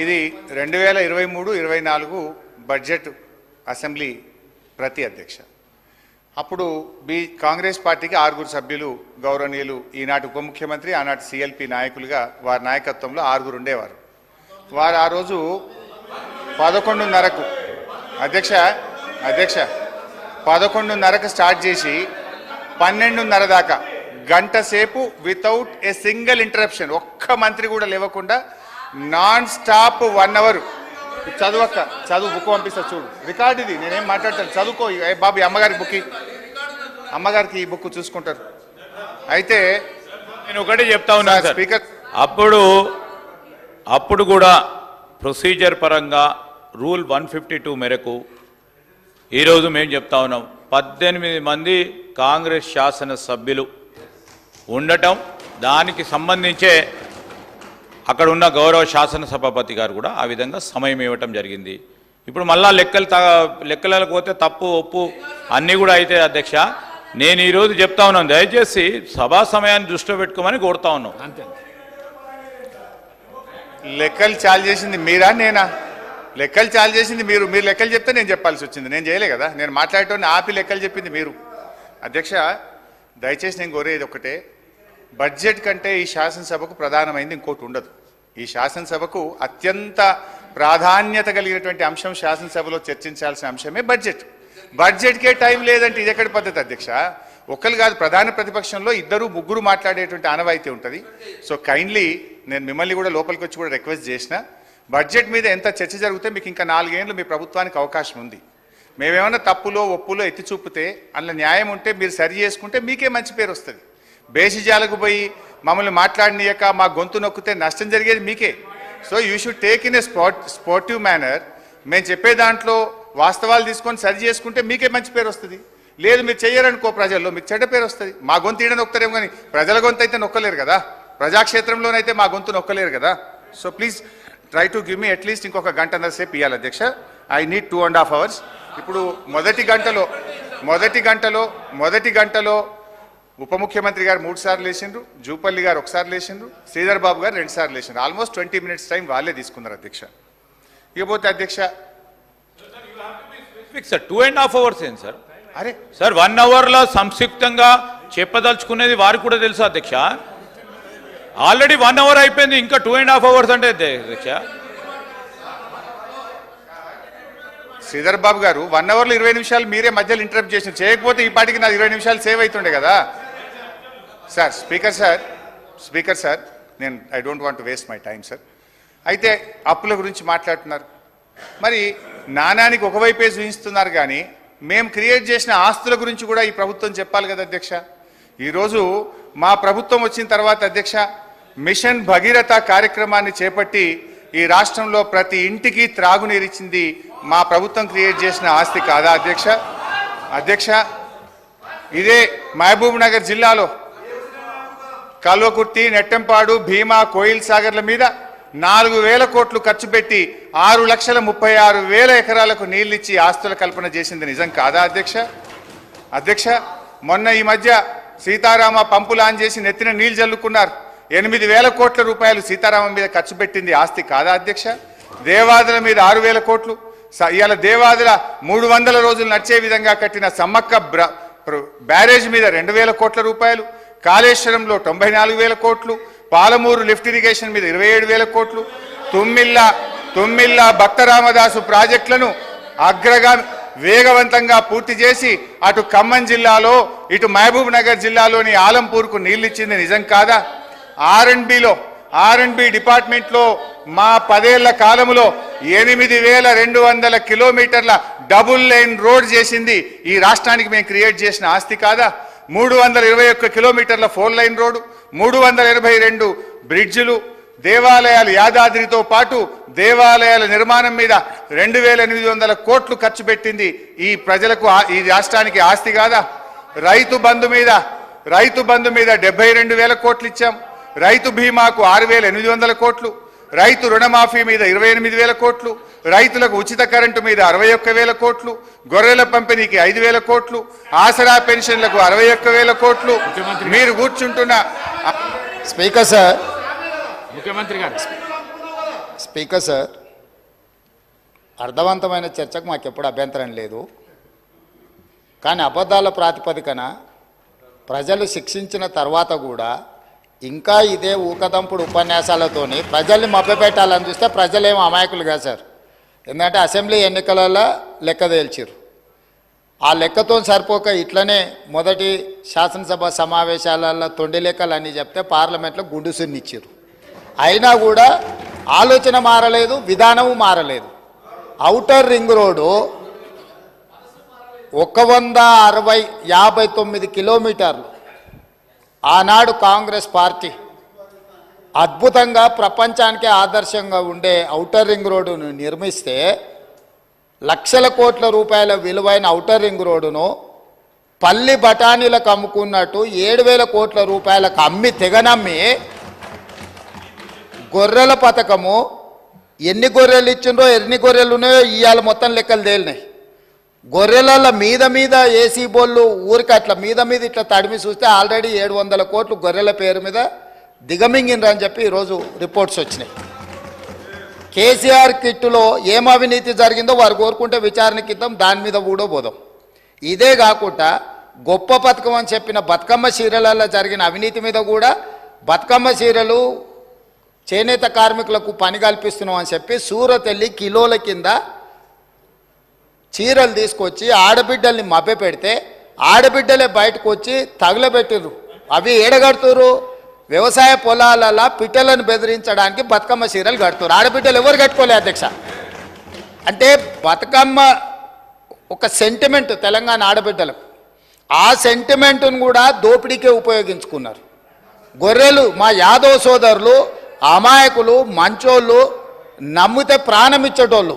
ఇది రెండు వేల ఇరవై మూడు ఇరవై నాలుగు బడ్జెట్ అసెంబ్లీ ప్రతి అధ్యక్ష. అప్పుడు బి కాంగ్రెస్ పార్టీకి ఆరుగురు సభ్యులు గౌరవనీయులు ఈనాటి ఉప ముఖ్యమంత్రి ఆనాటి సిఎల్పి నాయకులుగా వారి నాయకత్వంలో ఆరుగురు ఉండేవారు. వారు ఆ రోజు పదకొండున్నరకు అధ్యక్ష అధ్యక్ష పదకొండున్నరకు స్టార్ట్ చేసి పన్నెండున్నర దాకా గంట సేపు వితౌట్ ఏ సింగిల్ ఇంటరప్షన్ ఒక్క మంత్రి కూడా లేవకుండా నాన్ స్టాప్ వన్ అవర్. చదువక్క చదువు బుక్ పంపిస్తా చూడు. రికార్డ్ ఇది నేనేం మాట్లాడతాను. చదువుకో. బాబు ఈ అమ్మగారికి బుక్. అమ్మగారికి ఈ బుక్ చూసుకుంటారు. అయితే నేను ఒకటే చెప్తా సార్ స్పీకర్. అప్పుడు అప్పుడు కూడా ప్రొసీజర్ పరంగా రూల్ వన్ ఫిఫ్టీ టూ మేరకు ఈరోజు మేము చెప్తా ఉన్నాం. పద్దెనిమిది మంది కాంగ్రెస్ శాసన సభ్యులు ఉండటం దానికి సంబంధించే అక్కడ ఉన్న గౌరవ శాసనసభాపతి గారు కూడా ఆ విధంగా సమయం ఇవ్వటం జరిగింది. ఇప్పుడు మళ్ళా లెక్కలు త లెక్కలకు పోతే తప్పు ఒప్పు అన్నీ కూడా అయితే అధ్యక్ష నేను ఈరోజు చెప్తా ఉన్నాను. దయచేసి సభా సమయాన్ని దృష్టిలో పెట్టుకోమని కోరుతా ఉన్నాం లెక్కలు చాలు చేసింది మీరా నేనా? లెక్కలు చాలు చేసింది మీరు. మీరు లెక్కలు చెప్తే నేను చెప్పాల్సి వచ్చింది. నేను చేయలే కదా. నేను మాట్లాడేటోని ఆపి లెక్కలు చెప్పింది మీరు. అధ్యక్ష దయచేసి నేను కోరేది ఒకటే బడ్జెట్ కంటే ఈ శాసనసభకు ప్రధానమైంది ఇంకోటి ఉండదు. ఈ శాసనసభకు అత్యంత ప్రాధాన్యత కలిగినటువంటి అంశం శాసనసభలో చర్చించాల్సిన అంశమే బడ్జెట్. బడ్జెట్కే టైం లేదంటే ఇది ఎక్కడి పద్ధతి అధ్యక్ష? ఒకరు కాదు ప్రధాన ప్రతిపక్షంలో ఇద్దరు ముగ్గురు మాట్లాడేటువంటి ఆనవాయితీ ఉంటుంది. సో కైండ్లీ నేను మిమ్మల్ని కూడా లోపలికి వచ్చి కూడా రిక్వెస్ట్ చేసిన బడ్జెట్ మీద ఎంత చర్చ జరిగితే మీకు ఇంకా నాలుగేళ్ళు మీ ప్రభుత్వానికి అవకాశం ఉంది. మేమేమైనా తప్పులో ఒప్పులో ఎత్తి చూపితే అందులో న్యాయం ఉంటే మీరు సరి చేసుకుంటే మీకే మంచి పేరు వస్తుంది. బేసిజాలకు పోయి మమ్మల్ని మాట్లాడనీయక మా గొంతు నొక్కితే నష్టం జరిగేది మీకే. So you should take in a sport sportive manner మేము చెప్పే దాంట్లో వాస్తవాలు తీసుకొని సరి చేసుకుంటే మీకే మంచి పేరు వస్తుంది. లేదు మీరు చెయ్యరనుకో ప్రజల్లో మీకు చెడ్డ పేరు వస్తుంది. మా గొంతు ఈడ నొక్కరేమో కానీ ప్రజల గొంతు అయితే నొక్కలేరు కదా. ప్రజాక్షేత్రంలోనైతే మా గొంతు నొక్కలేరు కదా. So please try to give me at least ఇంకొక గంట సేపు ఇవ్వాలి అధ్యక్ష. I need two and half hours ఇప్పుడు మొదటి గంటలో మొదటి గంటలో మొదటి గంటలో ఉప ముఖ్యమంత్రి గారు మూడు సార్లు లేచిండ్రు జూపల్లి గారు ఒకసారి లేచిండ్రు శ్రీధర్ బాబు గారు రెండు సార్లు లేచిండ్రు. ఆల్మోస్ట్ ట్వంటీ మినిట్స్ టైం వాళ్ళే తీసుకున్నారు అధ్యక్ష. ఇకపోతే అధ్యక్ష sir two and half hours ఏంటి సార్ అరే. సార్ వన్ అవర్లో సంక్షిప్తంగా చెప్పదలుచుకునేది వారికి కూడా తెలుసు అధ్యక్ష. ఆల్రెడీ వన్ అవర్ అయిపోయింది ఇంకా టూ అండ్ హాఫ్ అవర్స్ అంటే అధ్యక్ష. శ్రీధర్ బాబు గారు వన్ అవర్లో ఇరవై నిమిషాలు మీరే మధ్యలో ఇంటరప్ట్ చేసిన చేయకపోతే ఈ పాటికి నా ఇరవై నిమిషాలు సేవ్ అవుతుండే కదా. Sir speaker sir speaker sir నేను I don't want waste my time sir అయితే అప్పుల గురించి మాట్లాడుతున్నారు. మరి నాణానికి ఒకవైపే చూపిస్తున్నారు కానీ మేము క్రియేట్ చేసిన ఆస్తుల గురించి కూడా ఈ ప్రభుత్వం చెప్పాలి కదా అధ్యక్ష? ఈరోజు మా ప్రభుత్వం వచ్చిన తర్వాత అధ్యక్ష మిషన్ భగీరథ కార్యక్రమాన్ని చేపట్టి ఈ రాష్ట్రంలో ప్రతి ఇంటికి త్రాగునీరిచ్చింది మా ప్రభుత్వం క్రియేట్ చేసిన ఆస్తి కాదా అధ్యక్ష? అధ్యక్ష ఇదే మహబూబ్ నగర్ జిల్లాలో కల్వకుర్తి నెట్టెంపాడు భీమా కోయిల్ సాగర్ల మీద నాలుగు వేల కోట్లు ఖర్చు పెట్టి ఆరు లక్షల ముప్పై ఆరు వేల ఎకరాలకు నీళ్ళిచ్చి ఆస్తుల కల్పన చేసింది నిజం కాదా అధ్యక్ష? అధ్యక్ష మొన్న ఈ మధ్య సీతారామ పంపులు ఆన్ చేసి నెత్తిన నీళ్ళు జల్లుకున్నారు. ఎనిమిది వేల కోట్ల రూపాయలు సీతారామం మీద ఖర్చు పెట్టింది ఆస్తి కాదా అధ్యక్ష? దేవాదుల మీద ఆరు వేల కోట్లు. స- ఇవాళ దేవాదుల మూడు వందల రోజులు నడిచే విధంగా కట్టిన సమ్మక్క బ్ర- ప్ర- బ్యారేజ్ మీద రెండు వేల కోట్ల రూపాయలు. కాళేశ్వరంలో తొంభై నాలుగు వేల కోట్లు పాలమూరు లిఫ్ట్ ఇరిగేషన్ మీద ఇరవై ఏడు వేల కోట్లు తుమ్మిళ్ళ తుమ్మిళ్ళ భక్తరామదాసు ప్రాజెక్టులను అగ్రగా వేగవంతంగా పూర్తి చేసి అటు ఖమ్మం జిల్లాలో ఇటు మహబూబ్ నగర్ జిల్లాలోని ఆలంపూర్కు నీళ్ళిచ్చింది నిజం కాదా? ఆర్ ఆర్ఎండ్బి ఆర్ అండ్ బి డిపార్ట్మెంట్లో మా పదేళ్ళ కాలంలో ఎనిమిది వేల రెండు వందల కిలోమీటర్ల డబుల్ లైన్ రోడ్ చేసింది ఈ రాష్ట్రానికి మేము క్రియేట్ చేసిన ఆస్తి కాదా? మూడు వందల ఇరవై ఒక్క కిలోమీటర్ల ఫోర్ లైన్ రోడ్డు మూడు వందల ఎనభై రెండు బ్రిడ్జిలు దేవాలయాలు యాదాద్రితో పాటు దేవాలయాల నిర్మాణం మీద రెండు వేల ఎనిమిది వందల కోట్లు ఖర్చు పెట్టింది ఈ ప్రజలకు ఈ రాష్ట్రానికి ఆస్తి కాదా? రైతు బంధు మీద రైతు బంధు మీద డెబ్బై రెండు వేల కోట్లు ఇచ్చాం. రైతు బీమాకు ఆరు వేల ఎనిమిది వందల కోట్లు. రైతు రుణమాఫీ మీద ఇరవై ఎనిమిది వేల కోట్లు రైతులకు ఉచిత కరెంటు మీద అరవై ఒక్క వేల కోట్లు గొర్రెల పంపిణీకి ఐదు వేల కోట్లు ఆసరా పెన్షన్లకు అరవై ఒక్క వేల కోట్లు. మీరు కూర్చుంటున్న స్పీకర్ సార్. ముఖ్యమంత్రి గారు. స్పీకర్ సార్ అర్థవంతమైన చర్చకు మాకు ఎప్పుడు అభ్యంతరం లేదు. కానీ అబద్ధాల ప్రాతిపదికన ప్రజలు శిక్షించిన తర్వాత కూడా ఇంకా ఇదే ఊకదంపుడు ఉపన్యాసాలతోని ప్రజల్ని మభ్యపెట్టాలని చూస్తే ప్రజలేం అమాయకులు కాదు సార్. ఎందుకంటే అసెంబ్లీ ఎన్నికలలో లెక్క తేల్చిరు ఆ లెక్కతో సరిపోక ఇట్లనే మొదటి శాసనసభ సమావేశాలలో తొండి లెక్కలు అని చెప్తే పార్లమెంట్లో గుండుసున్నిచ్చారు అయినా కూడా ఆలోచన మారలేదు విధానము మారలేదు. అవుటర్ రింగ్ రోడ్డు ఒక వంద అరవై యాభై తొమ్మిది కిలోమీటర్లు. ఆనాడు కాంగ్రెస్ పార్టీ అద్భుతంగా ప్రపంచానికే ఆదర్శంగా ఉండే ఔటర్ రింగ్ రోడ్డును నిర్మిస్తే లక్షల కోట్ల రూపాయల విలువైన ఔటర్ రింగ్ రోడ్డును పల్లి బఠానీలకు అమ్ముకున్నట్టు ఏడు వేల కోట్ల రూపాయలకు అమ్మి తెగనమ్మి గొర్రెల పథకము ఎన్ని గొర్రెలు ఇచ్చిండ్రో ఎన్ని గొర్రెలు ఉన్నాయో ఇవాళ మొత్తం లెక్కలు తేలినాయి. గొర్రెల మీద మీద ఏసీ బోళ్ళు ఊరికి అట్లా మీద మీద ఇట్లా తడిమి చూస్తే ఆల్రెడీ ఏడు వందల కోట్లు గొర్రెల పేరు మీద దిగమింగిండ్రు అని చెప్పి ఈరోజు రిపోర్ట్స్ వచ్చినాయి. కేసీఆర్ కిట్టులో ఏం అవినీతి జరిగిందో వారు కోరుకుంటే విచారణకి ఇద్దాం దాని మీద కూడా పోదాం. ఇదే కాకుండా గొప్ప పథకం అని చెప్పిన బతుకమ్మ చీరలలో జరిగిన అవినీతి మీద కూడా బతుకమ్మ చీరలు చేనేత కార్మికులకు పని కల్పిస్తున్నాం అని చెప్పి సూరత్ వెళ్ళి కిలోల కింద చీరలు తీసుకొచ్చి ఆడబిడ్డల్ని మభ్య పెడితే ఆడబిడ్డలే బయటకు వచ్చి తగులబెట్టిర్రు. అవి ఏడగడుతురు వ్యవసాయ పొలాలలో పిట్టలను బెదిరించడానికి బతుకమ్మ చీరలు కడుతురు ఆడబిడ్డలు ఎవరు కట్టుకోలే అధ్యక్ష? అంటే బతుకమ్మ ఒక సెంటిమెంట్ తెలంగాణ ఆడబిడ్డలకు. ఆ సెంటిమెంట్ను కూడా దోపిడీకే ఉపయోగించుకున్నారు. గొర్రెలు మా యాదవ్ సోదరులు అమాయకులు మంచోళ్ళు నమ్మితే ప్రాణం ఇచ్చేటోళ్ళు.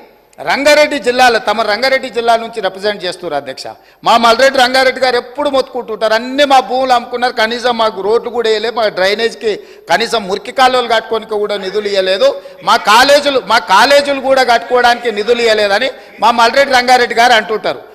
రంగారెడ్డి జిల్లాలో తమ రంగారెడ్డి జిల్లా నుంచి రిప్రజెంట్ చేస్తున్నారు అధ్యక్ష. మా మల్రెడ్డి రంగారెడ్డి గారు ఎప్పుడు మొత్తుకుంటుంటారు? అన్ని మా భూములు అమ్ముకున్నారు. కనీసం మాకు రోడ్లు కూడా వేయలేదు. మా డ్రైనేజ్కి కనీసం మురికి కాలువలు కట్టుకోనికి కూడా నిధులు ఇవ్వలేదు. మా కాలేజీలు మా కాలేజీలు కూడా కట్టుకోవడానికి నిధులు ఇవ్వలేదని మా మల్రెడ్డి రంగారెడ్డి గారు అంటుంటారు.